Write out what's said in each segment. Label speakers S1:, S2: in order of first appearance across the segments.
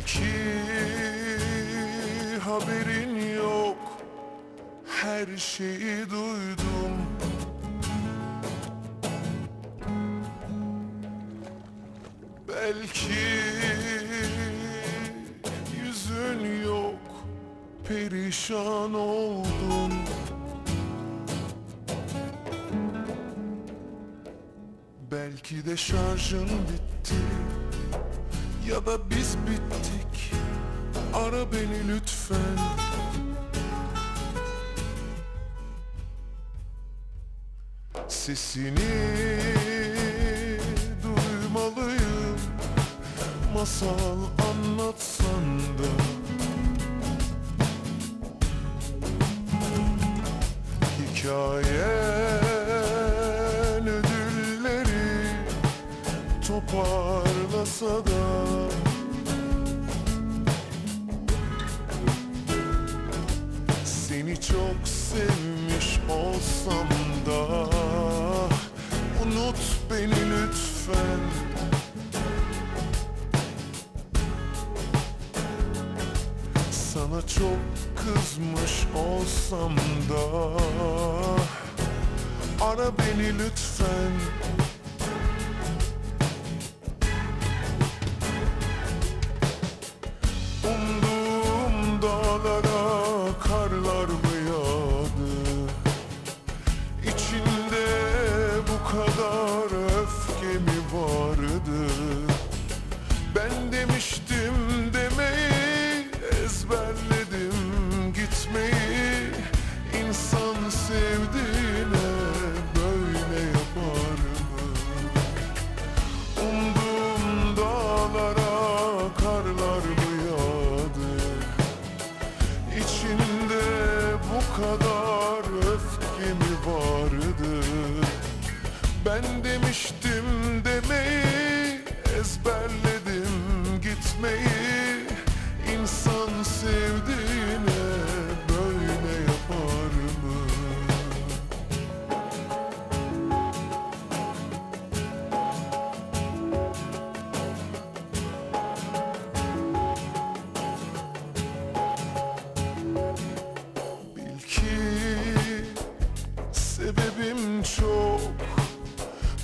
S1: Belki haberin yok. Her şeyi duydum. Belki yüzün yok. Perişan oldun Belki de şarjın bitti Ya da biz bittik. Ara beni lütfen. Sesini duymalıyım. Masal anlatsan da. Hikayen ödülleri toparlasa da çok sevmiş olsam da Unut beni lütfen. Sana çok kızmış olsam da Ara beni lütfen Ben demiştim demeyi ezberledim gitmeyi İnsan sevdiğine böyle yapar mı? Bil ki sebebim çok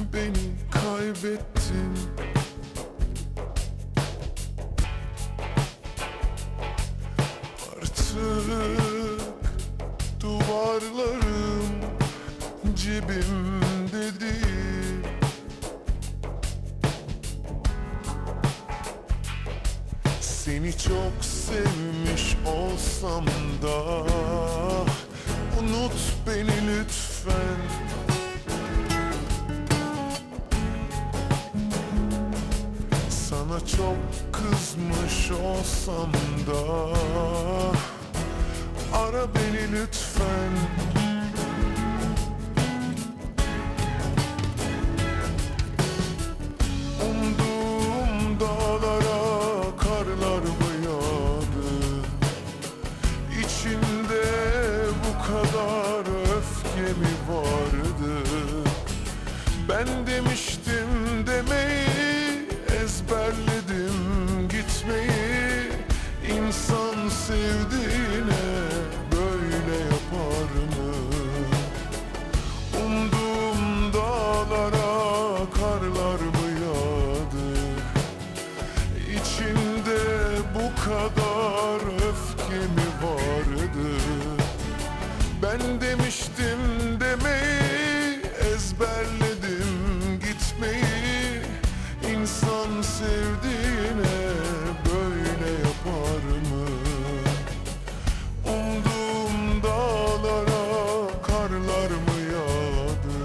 S1: Beni kaybettin. Artık duvarlarım cebimde değil. Seni çok sevmiş olsam da Unut beni lütfen çok kızmış olsam da. Ara beni lütfen. Umduğum dağlara karlar mı İçinde bu kadar öfke mi vardı? Ben demiştim Ben demiştim demeyi ezberledim gitmeyi İnsan sevdiğine böyle yapar mı? Umduğum dağlara karlar mı yağdı?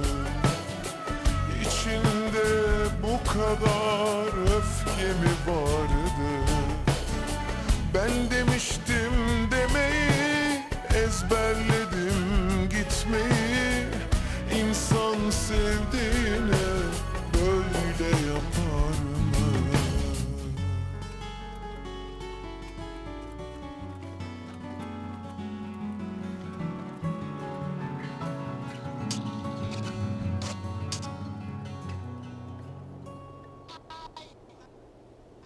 S1: İçinde bu kadar öfke mi var?